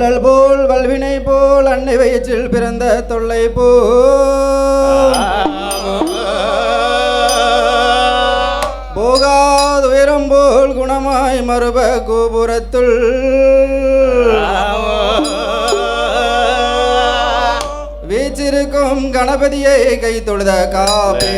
வள்ளல் போல் வல்வினை போல் அன்னை வயிற்றில் பிறந்த தொல்லை போல். போகாதுயரம் போல் குணமாய் மறுப கோபுரத்துள். வீச்சிருக்கும் கணபதியை கை தொழுத காப்பே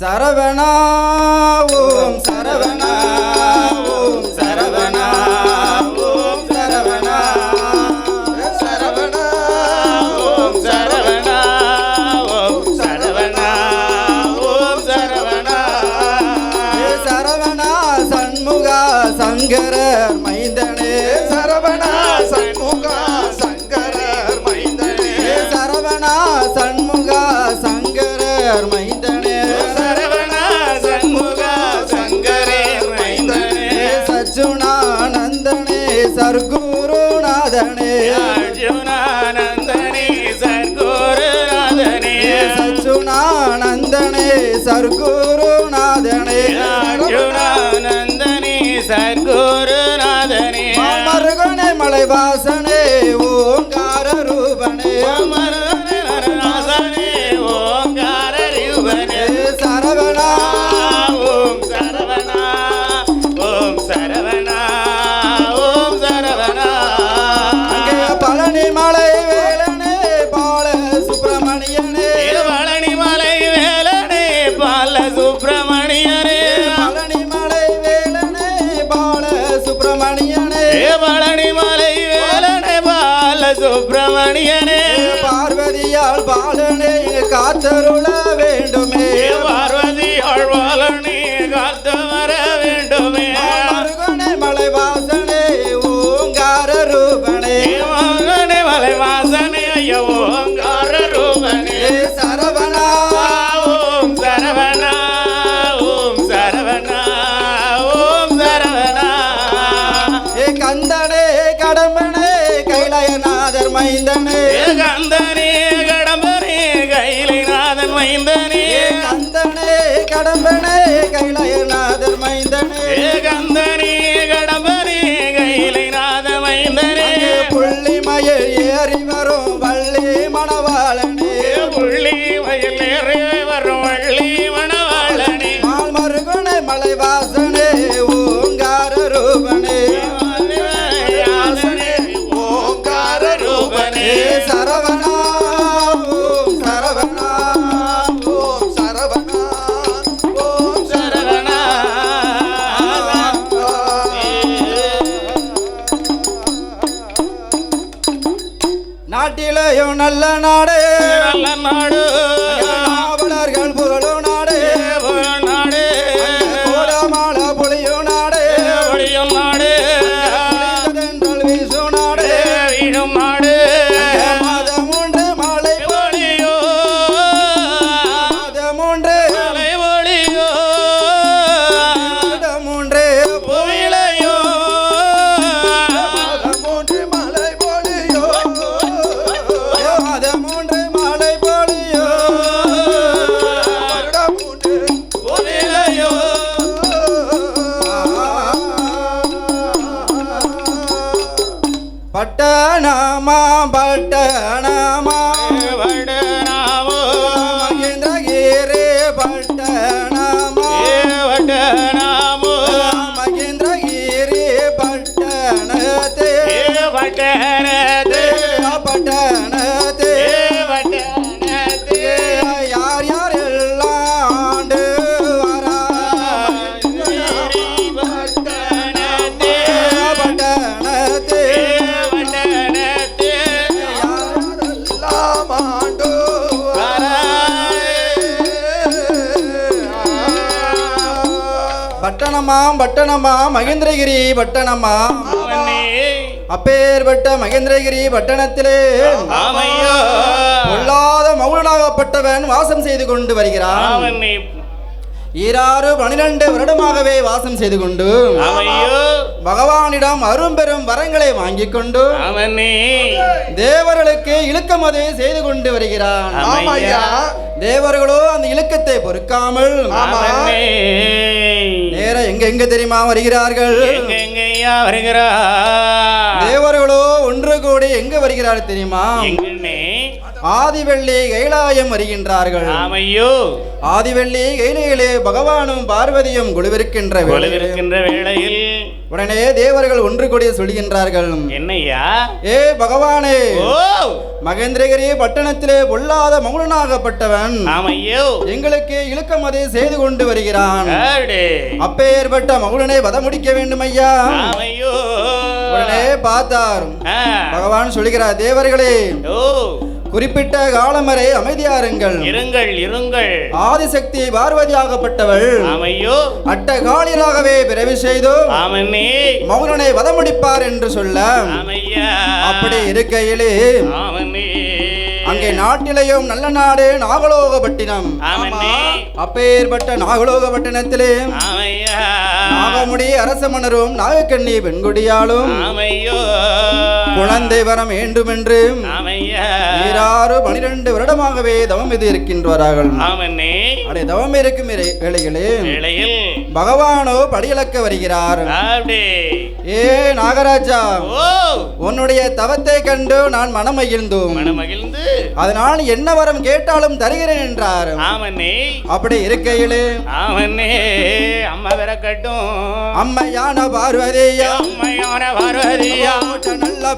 சரவணா ஓம் சரவணா ஓம் சரவணா ஓம் சரவணா. சரவணா ஓம் சரவணா ஓம் சரவணா ஓம் சரவணா. சரவணா சண்முகா சங்கரர் மைந்தனே. சரவணா சண்முகா சங்கரர் மைந்தனே. சரவணா சண்முகா சங்கரர் மைந்தனே. சர்க்குருநாதனே அர்ஜுனானந்தனே சர்க்குருநாதனே. சச்சுனானந்தனே சர்க்குருநாதனே. அர்ஜுனானந்தனே சர்க்குருநாதனே. மருகனை மலைவாசனே. சுப்பிரமணியனே. பழனி மலை வேலனே பால சுப்பிரமணியனே. பார்வதியால் பாலனே காத்தருள வேண்டுமே. ஏ பார்வதி ஆழ்வாளனே காத்து வர வேண்டுமே. மருகனை மலைவாசனே ஓங்கார ரூபனே. ஏ மகனே மலை வாசனே ஐயா நல்ல நாடு. நல்ல நாடு. பட்டணமா பட்டணமா? வடநாமோ மகேந்திரகிரி பட்டணமா? வடநாமோ பட்டணமாம் பட்டணமாம் மகேந்திரகிரி பட்டணமாம். அப்பேற்பட்ட மகேந்திரகிரி பட்டணத்திலே பொல்லாத மௌனனாகப்பட்டவன் வாசம் செய்து கொண்டு வருகிறான். ஈராறு பனிரெண்டு வருடமாகவே வாசம் செய்து கொண்டு பகவானிடம் அரும்பெரும் வரங்களை வாங்கிக் கொண்டு தேவர்களுக்கு இழுக்கமது செய்து கொண்டு வருகிறான். தேவர்களோ அந்த இழுக்கத்தை பொறுக்காமல் எங்க எங்க தெரியுமா வருகிறார்கள்? எங்க எங்கய்யா வருகிறா தேவர்களோ கூடி எங்க வருகிறார்கள் தெரியுமா? ஆதிவெள்ளி கைலாயம் வருகின்றார்கள். ஆமையோ. ஆதிவெள்ளி கைலையிலே பகவானும் பார்வதியும் குழுவிருக்கின்ற வேளையில் கொழுவிருக்கின்ற வேளையில். உடனே தேவர்கள் ஒன்று கூடி சொல்கின்றார்கள். என்னய்யா ஏ பகவானே ஓ. மகேந்திரகிரி பட்டணத்திலே பொல்லாத மௌனனாகப்பட்டவன் ஆமையோ. எங்களுக்கு இழுக்கமதை செய்து கொண்டு வருகிறான். ஆடே. அப்பேற்பட்ட மௌனனை வத முடிக்க வேண்டும் ஐயா ஆமையோ. உடனே பார்த்தார் ஆ. பகவான் சொல்கிறார் தேவர்களே ஓ. குறிப்பிட்ட காலம் வரை அமைதியாருங்கள். இருங்கள் இருங்கள். ஆதிசக்தி பார்வதியாகப்பட்டவள். ஆமையோ. அட்டகாலியலாகவே பிறவி செய்து ஆமனே மௌனனை வதமுடிப்பார் என்று சொல்ல அப்படி இருக்கையிலே ஆமனே அங்கே நாட்டிலேயும் நல்ல நாடு நாகலோகப்பட்டினம். அப்பேற்பட்ட நாகலோகப்பட்டினத்திலே நாகமுடி அரச மன்னரும் நாகக்கண்ணி பெண்குடியாலும் ஆமையோ. குழந்தை வரம் வேண்டும் என்று ஈராறு பனிரெண்டு வருடமாகவே தவம் இது இருக்கின்றார்கள் அடே தவம் இருக்கும் வேளைகளே பகவானோ படியளக்க வருகிறார். ஏ நாகராஜா. உன்னுடைய தவத்தை கண்டு நான் மனமகிழ்ந்தோம். மனமகிழ்ந்து. அதனால் என்ன வரம் கேட்டாலும் தருகிறேன் என்றார். அப்படி இருக்கையிலே. அம்மா விரக்கட்டும். அம்மையான பார்வதியா. அம்மையான பார்வதியா. நல்ல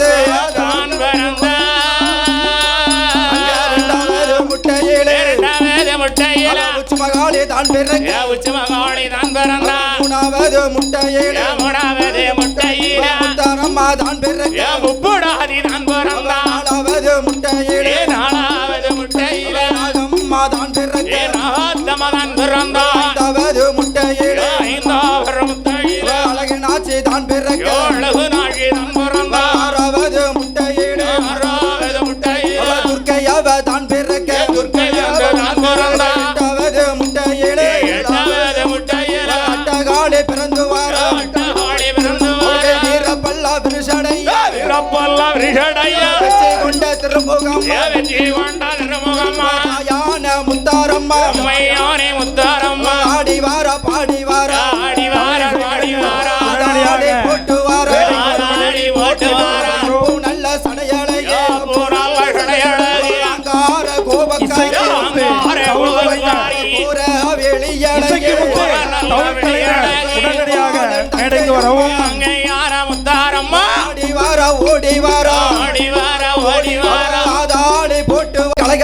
வந்து தான் பிறந்தா முட்டையிலே. தான் பிறக்க உச்சி மகாளி தான் பிறந்தா மூணாவது முட்டையிலே. மூணாவது முட்டையில. முத்தாரம்மா தான் பிறக்க yeah,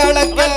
அளக்க